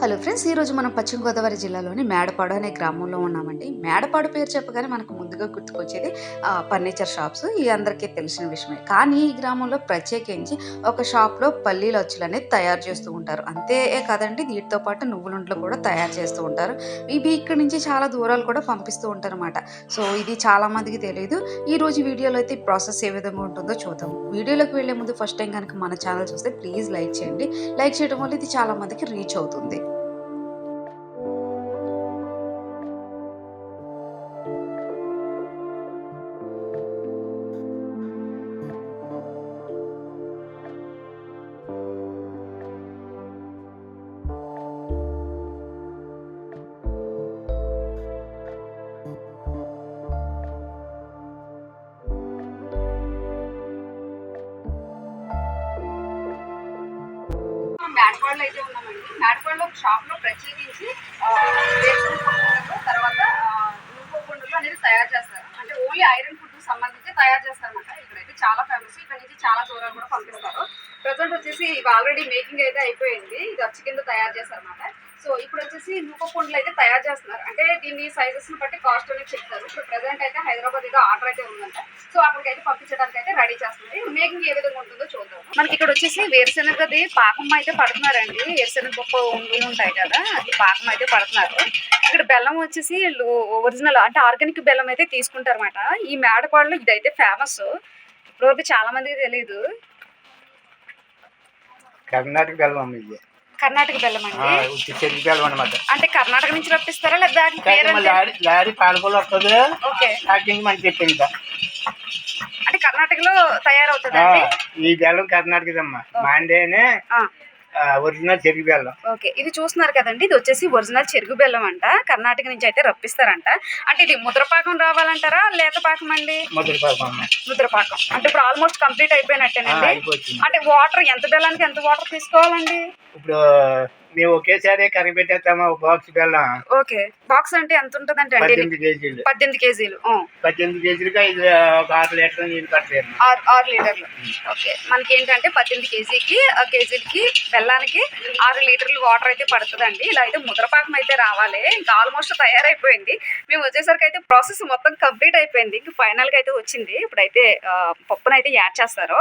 Hello friends ఈరోజు మనం పశ్చిమ గోదావరి జిల్లాలోని మేడపాడు అనే గ్రామంలో ఉన్నామండి. మేడపాడు పేరు చెప్పగానే మనకు ముందుగా గుర్తుకొచ్చేది ఫర్నిచర్ షాప్స్. ఈ అందరికీ తెలిసిన విషయమే. కానీ ఈ గ్రామంలో ప్రత్యేకించి ఒక షాప్లో పల్లీల అచ్చులు అనేది తయారు చేస్తూ ఉంటారు. అంతే కాదండి వీటితో పాటు నువ్వులుంట్లు కూడా తయారు చేస్తూ ఉంటారు. ఇవి ఇక్కడి నుంచి చాలా దూరాలు కూడా పంపిస్తూ ఉంటారన్నమాట. సో ఇది చాలామందికి తెలియదు ఈ రోజు వీడియోలో అయితే ప్రాసెస్ ఏ విధంగా ఉంటుందో చూద్దాం. వీడియోలోకి వెళ్ళే ముందు ఫస్ట్ టైం కనుక మన ఛానల్ చూస్తే ప్లీజ్ లైక్ చేయండి. లైక్ చేయడం వల్ల ఇది చాలామందికి రీచ్ అవుతుంది. మనం అయితే ఉన్నామండి. మేడపాడులో ఒక షాప్లో ప్రత్యేకించి తర్వాత నువ్వు పండుగలు అనేది తయారు చేస్తారు. అంటే ఓన్లీ ఐరన్ ఫుడ్ సంబంధించి తయారు చేస్తారు అనమాట ఇక్కడైతే చాలా ఫేమస్ ఇక్కడ నుంచి చాలా దూరం కూడా పంపిస్తారు. ప్రజెంట్ వచ్చేసి ఇవి ఆల్రెడీ మేకింగ్ అయితే అయిపోయింది. ఇది వచ్చి కింద తయారు చేస్తారనమాట సో ఇప్పుడు వచ్చేసి నూక పండ్లు అయితే తయారు చేస్తున్నారు. అంటే దీన్ని సైజెస్ని బట్టి కాస్ట్ అనేది చెప్తారు. ఇప్పుడు ప్రెసెంట్ అయితే హైదరాబాద్ ఏదో ఆర్డర్ అయితే ఉందంట. సో అక్కడికి అయితే పంపించడానికి అయితే రెడీ చేస్తున్నారు మేకింగ్ ఏ విధంగా ఉంటుందో చూద్దాం. మనకి ఇక్కడ వచ్చేసి వేరుశెనగది పాకం అయితే పడుతున్నారండి. వేరుశెనగ పప్పు ఉంగులు ఉంటాయి కదా అది పాకం అయితే పడుతున్నారు. ఇక్కడ బెల్లం వచ్చేసి ఒరిజినల్ అంటే ఆర్గానిక్ బెల్లం అయితే తీసుకుంటారన్నమాట. ఈ మేడపాడులో ఇదైతే ఫేమస్ ఇప్పటివరకు చాలా మందికి తెలియదు కర్ణాటక బెల్లం ఇది. కర్ణాటక బెల్లం అండి. బెల్లం అనమాట అంటే కర్ణాటక నుంచి రప్పిస్తారా లేదా? లారీ వస్తుంది. ఓకే. ప్యాకింగ్ మనకి చెప్పింది అంటే కర్ణాటకలో తయారవుతుందండి? ఈ బెల్లం కర్ణాటకదమ్మా. మాండేనే ఒరిజినల్ చెరుకు బెల్లం. ఓకే. ఇది చూస్తున్నారు కదండి ఇది వచ్చేసి ఒరిజినల్ చెరుకు బెల్లం అంట. కర్ణాటక నుంచి అయితే రప్పిస్తారంట. అంటే ఇది ముద్రపాకం రావాలంటారా లేత పాకం అండి? ముద్రపాకం అంటే ఇప్పుడు ఆల్మోస్ట్ కంప్లీట్ అయిపోయినట్టేనండి. అంటే వాటర్ ఎంత బెల్లానికి ఎంత వాటర్ తీసుకోవాలండి? ఇప్పుడు మేము ఒకేసారి కర్రీ పెట్టేస్తామా ఒక బాక్స్ బెల్లం ఓకే. బాక్స్ అంటే ఎంత ఉంటుందంటే అండి? పద్దెనిమిది కేజీలు. పద్దెనిమిది కేజీలు. పద్దెనిమిది కేజీలకి ఐదు ఒక ఆరు లీటర్ నీళ్ళు కట్టలేదు ఆరు ఆరు లీటర్లు. ఓకే. మనకి ఏంటంటే పద్దెనిమిది కేజీకి కేజీలకి బెల్లానికి ఆరు లీటర్లు వాటర్ అయితే పడుతుందండి. ఇలా అయితే ముద్రపాకం అయితే రావాలి. ఇంకా ఆల్మోస్ట్ తయారైపోయింది. మేము వచ్చేసరికి అయితే ప్రాసెస్ మొత్తం కంప్లీట్ అయిపోయింది. ఇంక ఫైనల్గా అయితే వచ్చింది. ఇప్పుడైతే పప్పునైతే యాడ్ చేస్తారు.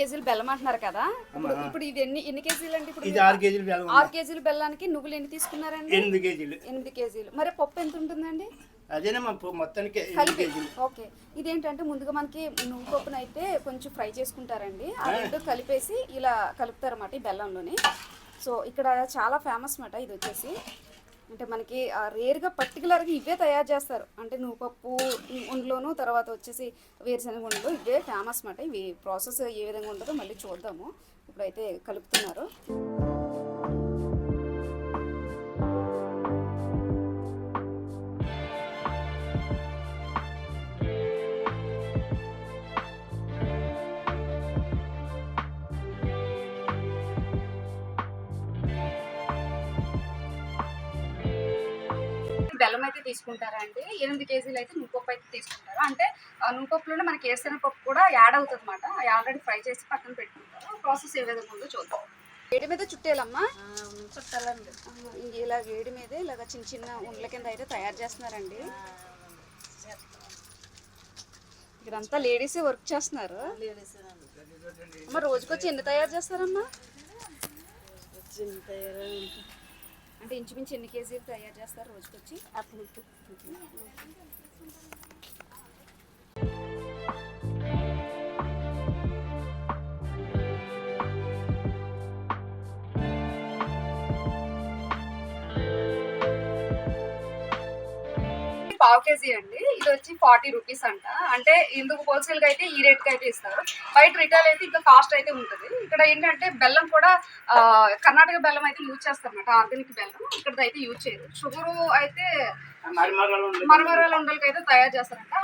కేజీలు బెల్లం అంటున్నారు కదా? ఇప్పుడు ఇప్పుడు ఇది ఎన్ని ఎన్ని కేజీలు అండి ఇప్పుడు ఇది ఆరు కేజీలు బెల్లం ఆరు కేజీల బెల్లానికి నువ్వులు ఎన్ని తీసుకున్నారండి? ఎనిమిది కేజీలు. ఎనిమిది కేజీలు. మరి పప్పు ఎంత ఉంటుందండి? మొత్తానికి కలిపి కేజీలు. ఓకే. ఇదేంటంటే ముందుగా మనకి నువ్వు పప్పును అయితే కొంచెం ఫ్రై చేసుకుంటారండి. ఆ రెండు కలిపేసి ఇలా కలుపుతారు అన్నమాట ఈ బెల్లంలోని. సో ఇక్కడ చాలా ఫేమస్ అన్నమాట ఇది వచ్చేసి. అంటే మనకి ఆ రేర్గా పర్టికులర్గా ఇవే తయారు చేస్తారు. అంటే నువ్వు పప్పు ఉండ్లోను తర్వాత వచ్చేసి వేరుశనగ ఉండలో ఇవే ఫేమస్ అన్నమాట ఇవి ప్రాసెస్ ఏ విధంగా ఉంటుందో మళ్ళీ చూద్దాము. ఇప్పుడైతే కలుపుతున్నారు. బెల్లం అయితే తీసుకుంటారా అండి ఎనిమిది కేజీలు అయితే నువ్వుపప్పు అయితే తీసుకుంటారు. అంటే ఆ నువ్వుపప్పులోనే మనకి వేరుశనగ పప్పు కూడా యాడ్ అవుతుంది అనమాట ఆల్రెడీ ఫ్రై చేసి పక్కన పెట్టుకుంటారు. ప్రాసెస్ ఏ విధంగా ఉందో చూద్దాం. వేడి మీద చుట్టేయాలమ్మా. చుట్టాలండి. ఇలా వేడి మీద ఇలాగ చిన్న చిన్న ఉండల కింద అయితే తయారు చేస్తున్నారండి. ఇదంతా లేడీసే వర్క్ చేస్తున్నారు. అమ్మ రోజుకొచ్చి ఎన్ని తయారు చేస్తారమ్మా? అంటే ఇంచుమించు ఎన్ని కేజీలు తయారు చేస్తారు రోజుకొచ్చి? పావు కేజీ అండి. ఇది వచ్చి ఫార్టీ రూపీస్ అంట. అంటే ఇందుకు హోల్సేల్గా అయితే ఈ రేట్కి అయితే ఇస్తారు. బయట రిటైల్ అయితే ఇంకా కాస్ట్ అయితే ఉంటుంది. ఇక్కడ ఏంటంటే బెల్లం కూడా కర్ణాటక బెల్లం అయితే యూజ్ చేస్తారు అన్నమాట ఆర్గానిక్ బెల్లం. ఇక్కడ అయితే యూజ్ చేయరు. షుగర్ అయితే. మరమరాల ఉండలకి అయితే తయారు చేస్తారంట.